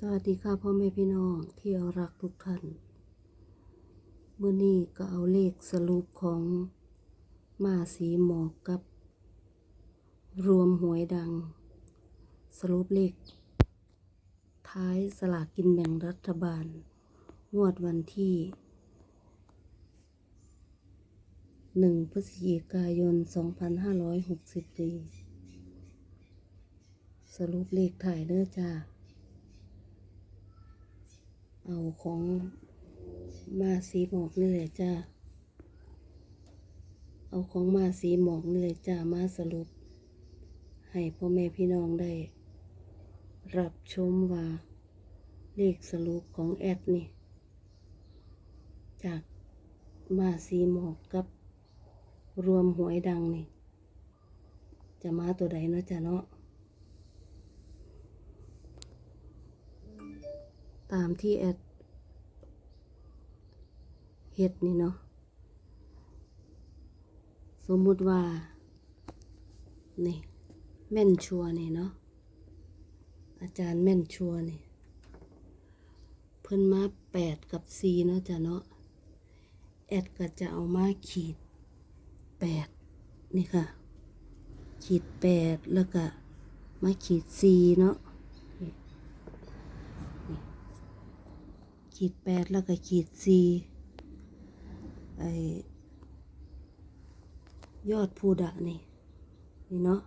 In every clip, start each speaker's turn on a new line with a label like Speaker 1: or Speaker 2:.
Speaker 1: สวัสดีค่ะพ่อแม่พี่น้องที่รักทุกท่านเมื่อนี้ก็เอาเลขสรุปของมาสีหมอกกับ รวมหวยดัง สรุปเลข ท้ายสลากกินแบ่งรัฐบาล งวดวันที่หนึ่งพฤศจิกายน 2564 สรุปเลขถ่ายเด้อจ้า เอาของมาสีหมอกนี่แหละจ้า เอาของมาสีหมอกนี่แหละจ้ามาสรุป ให้พ่อแม่พี่น้องได้ รับชมว่าเลขสรุปของแอดนี่ จากมาสีหมอกกับรวมหวยดังนี่ จะมาตัวใดเนาะจ้ะเนาะ ตามที่แอดเฮ็ดนี่เนาะสมมุติว่า นี่ แม่นชัวนี่เนาะอาจารย์แม่นชัวนี่ เพิ่นมาแปดกับสีเนาะจ้ะเนาะแอดก็จะเอามาขีดแปดนี่ค่ะ ขีดแปดแล้วก็มาขีดสีเนาะ ขีดแปดแล้วก็ขีดสี่ไอยอดพูดะนี่ นี่เนาะ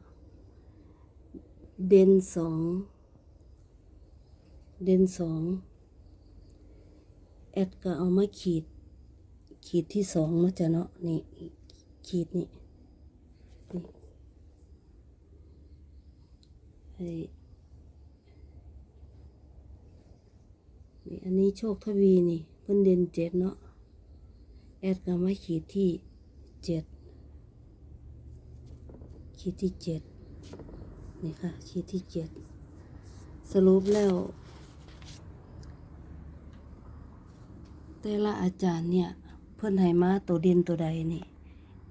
Speaker 1: เด่นสอง เด่นสองแอดก็เอามาขีด ขีดที่สองนาะจ้ะเนาะ นี่ ขีดนี่นี่ไอ นี่อันนี้โชคทวีนี่เพิ่นเด่นเจ็ดเนาะแอดก็มาขีดที่เจ็ดขีดที่เจ็ดนี่ค่ะขีดที่เจ็ดสรุปแล้ว แต่ละอาจารย์เนี่ย เพิ่อนให้มาตัวเด่นตัวใดนี่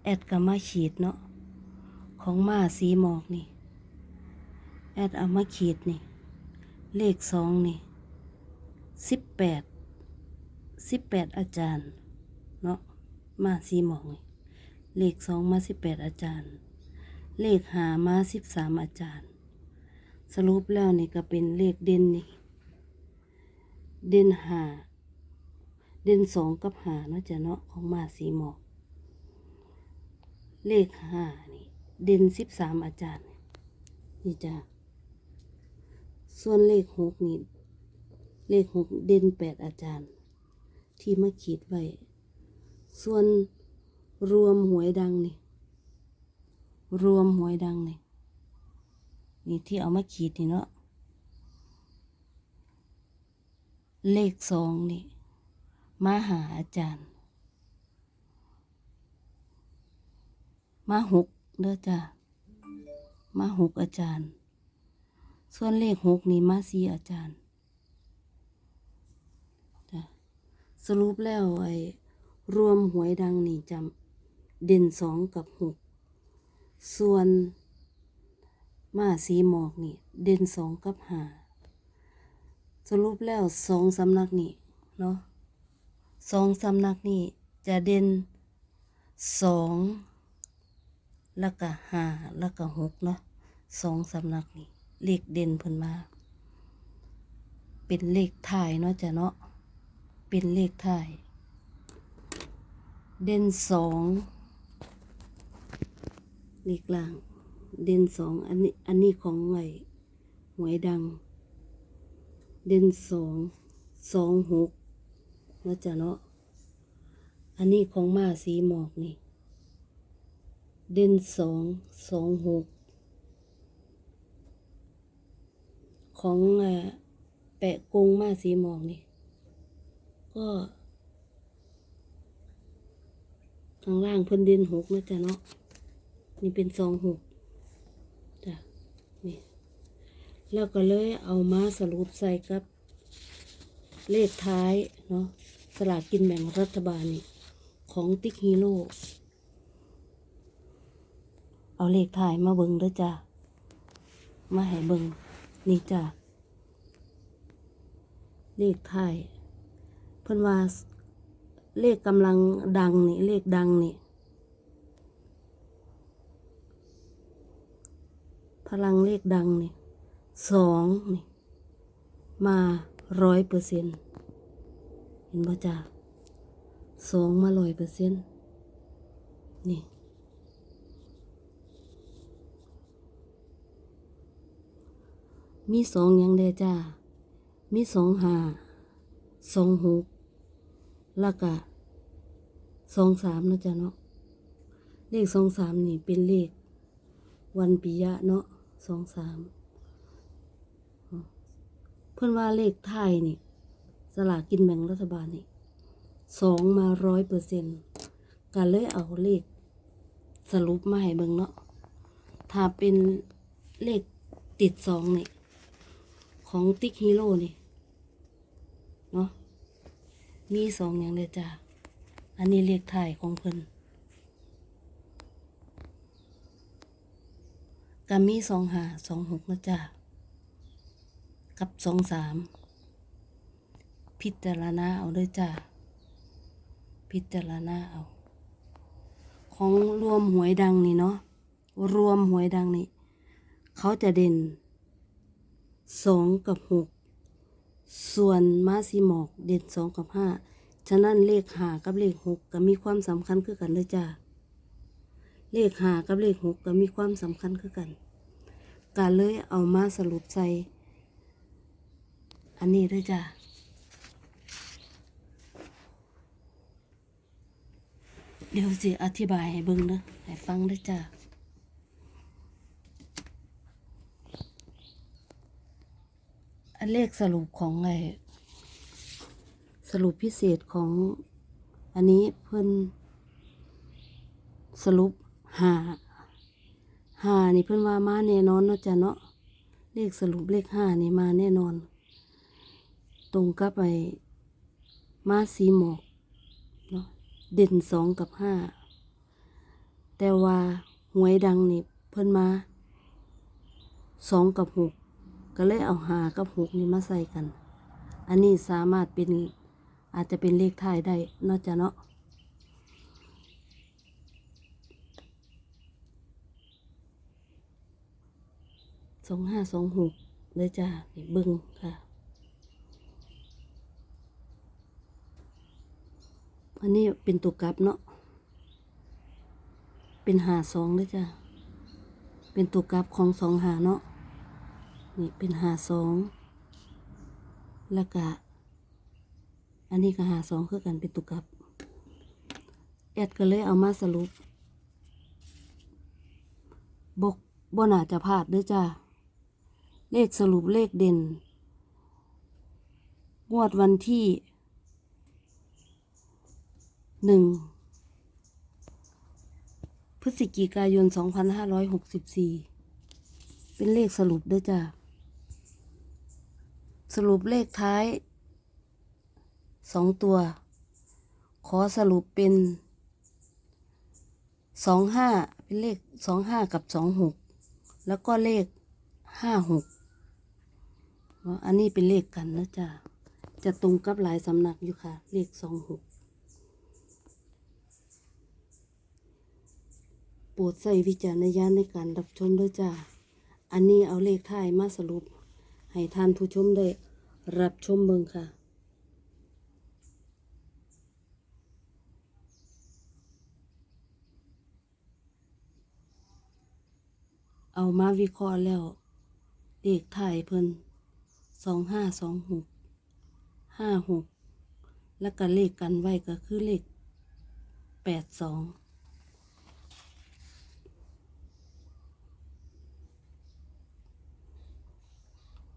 Speaker 1: แอดก็มาขีดเนาะของมาสีหมอกนี่ แอดเอามาขีดนี่ เลขสองนี่ สิบแปดสิบแปดอาจารย์เนาะมาสีหมองเลขสองมาสิบแปดอาจารย์ เลขหามาสิบสามอาจารย์ สรุปแล้วนี่ก็เป็นเลขเด่นนี่เด่นหาเด่นสองกับหาเนาะจ้ะเนาะของมาสีหมอกเลขหานี่ เด่นสิบสามอาจารย์ นี่จ้ะส่วนเลขหกนี่ เลขหกเด่นแปดอาจารย์ ที่มาขีดไว้ส่วนรวมหวยดังนี่รวมหวยดังนี่นี่ที่เอามาขีดนี่เนาะเลขสองนี่มาหาอาจารย์ มาหกเด้อจ้ามาหกอาจารย์ ส่วนเลขหกนี่มาสี่อาจารย์ จ้ะ สรุปแล้วไอ้รวมหวยดังนี่จำเด่นสองกับหกส่วนมาสีหมอกนี่ เด่นสองกับหาสรุปแล้วสองสำนักนี่เนาะสองสำนักนี่จะเด่นสองแล้วก็หาแล้วก็หกเนาะสองสำนักนี่เลขเด่นเพิ่นมา เป็นเลขถ่ายเนาะจ้ะเนาะ เป็นเลขถ่าย เด่นสองเลขล่าง เด่นสองอันนี้อันนี้ของไงหวยดัง เด่นสองสองหกนะจ้ะเนาะอันนี้ของมาสีหมอกนี่ เด่นสองสองหกของแปะกงมาสีหมอกนี่ ก็ข้างล่างเพิ่นเด่นหกนะจ๊ะเนาะนี่เป็นสองหกจ้ะนี่แล้วก็เลยเอามาสรุปใส่กับ เลขท้ายเนาะสลากกินแบ่งรัฐบาลนี่ของติ๊กฮีโร่เอาเลขท้ายมาเบิงด้อจ้ะ มาให้เบิงนี่จ้ะ เลขท้าย เพิ่นว่าเลขกำลังดังนี่เลขดังนี่พลังเลขดังนี่สองนี่มาร้อยเปอร์เซ็นเห็นบ่จ้าสองมาร้อยเปอร์เซ็นนี่มีสองยังเด้จ้า มีสองหาสองหก แล้วก็สองสามนะจ๊ะเนาะเลขสองสามนี่เป็นเลข วันปิยะเนาะสองสามเพื่อนว่าเลขไทยนี่ สลากกินแบ่งรัฐบาลนี่สองมาร้อยเปอร์เซ็นต์การเลยเอาเลข สรุปมาให้เบิ่งเนาะถ้าเป็นเลขติดสองนี่ ของติ๊กฮีโร่นี่ มีสองอย่างเลยจ้าอันนี้เลขไทายของเพิ่นก็มีสองหาสองหกนะจ๊ะกับสองสาม พิจารณาเอาด้วยจ้ะ พิจารณาเอา ของรวมหวยดังนี่เนาะ รวมหวยดังนี่ เขาจะเด่นสองกับหก ส่วนมาซีหมอกเด่นสองกับห้าฉะนั้นเลขหากับเลขหกก็มีความสำคัญคือกันด้วยจ้ะเลขหากับเลขหกก็มีความสำคัญคือกันการเลยเอามาสรุปใส่อันนี้ด้วยจ้ะเดี๋ยวสิอธิบายให้เบิ่งเด้อให้ฟังด้วยจ้ะ อัน เลขสรุปของไอสรุปพิเศษของอันนี้เพิ่นสรุปหาห้านี่เพิ่นว่ามาแน่นอนเนาะจ้ะเนาะเลขสรุปเลขห้านี่มาแน่นอน ตรงกับไอมาสีหมอกเนาะเด่นสองกับห้าแต่ว่าหวยดังนี่เพิ่นมาสองกับหก ก็เลยเอาหากับหกนี่มาใส่กัน อันนี้สามารถเป็นอาจจะเป็นเลขท้ายได้นาะจ้ะเนาะสองห้าสองหกเลยจ้าเบึงค่ะ อันนี้เป็นตัวกลับเนาะ เป็นหาสองเลยจ้าเป็นตัวกลับของสองหาเนาะ นี่เป็นหาสองแล้วก็อันนี้ก็หาสองคือกันเป็นตัวกลับ แอดก็เลยเอามาสรุป บกบ่น่าจะพลาดด้อจ้า เลขสรุปเลขเด่น งวดวันที่หนึ่งพฤศจิกายน 2564 เป็นเลขสรุปด้วยจ้า สรุปเลขท้ายสองตัว ขอสรุปเป็นสองห้าเป็นเลขสองห้ากับสองหกแล้วก็เลขห้าหกอันนี้เป็นเลขกันนะจ๊ะจะตรงกับหลายสำนักอยู่ค่ะ เลขสองหกโปรดใส่วิจารณญาณในการรับชมด้วยจ้าอันนี้เอาเลขท้ายมาสรุป ให้ท่านผู้ชมได้ รับชมเบิ่งค่ะ เอามาวิเคราะห์แล้วเลขถ่ายเพิ่นสองห้าสองหกห้าหกแล้วก็เลขกันไว้ก็คือเลขแปดสอง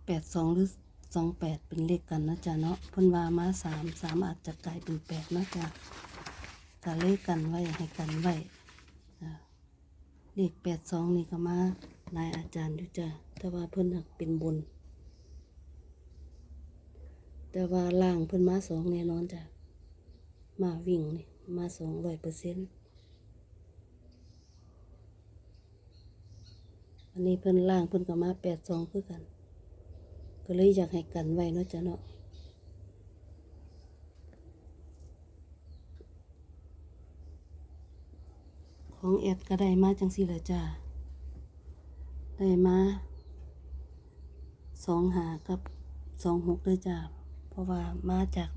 Speaker 1: แปดสองหรือ สองแปดเป็นเลขกันนะจ๊ะเนาะพิ่นวามาสามสามอาจจะกลายเป็นแปดนะจ๊ะก็เลขกันไว้ให้กันไว้เลขแปดสองนี่ก็มาลายอาจารย์อยู่จ้ะแต่ว่าเพิ่นหักเป็นบน แต่ว่าล่างเพิ่นมาสองแน่นอนจ้ะมาวิ่งนี่มาสองร้อยเปอร์เซ็นต์อันนี้เพิ่นล่างเพิ่นก็มาแปดสองคือกัน ก็เลยอยากให้กันไว้เนาะจ้ะเนาะของแอดก็ได้มาจังสี่ละจ้าได้มาสองหากับสองหกเลยจ้าเพราะว่ามาจาก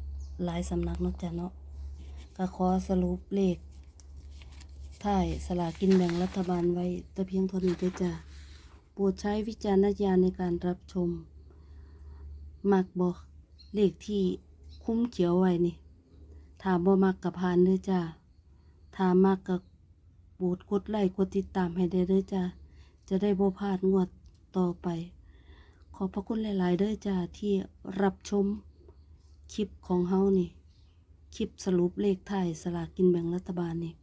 Speaker 1: หลายสำนักเนาะจากเนาะก็ขอสรุปเลขถ่ายสลากินแบ่งรัฐบาลไว้แต่เพียงเท่านี้เด้จ้าโปรดใช้วิจารณญาณในการรับชม มักบอกเลขที่คุ้มเขียวไว้นี่ถ้าบ่มักกับพานเด้อจ้าถ้ามักกับโปรดกดไลค์กดติดตามให้ได้เด้อจ้าจะได้บ่พลาดงวดต่อไป ขอบพระคุณหลาย ๆ เด้อจ้าที่รับชมคลิปของเฮานี่ คลิปสรุปเลขไทยสลากกินแบ่งรัฐบาลนี่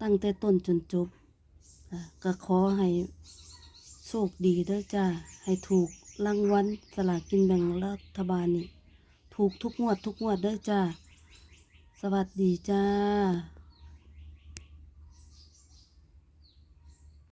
Speaker 1: ตั้งแต่ต้นจนจบอะก็ขอให้โชคดีเด้อจ้าให้ถูก รางวัลสลากกินแบ่งรัฐบาลนี่ ถูกทุกงวดทุกงวดเด้อจ้า สวัสดีจ้า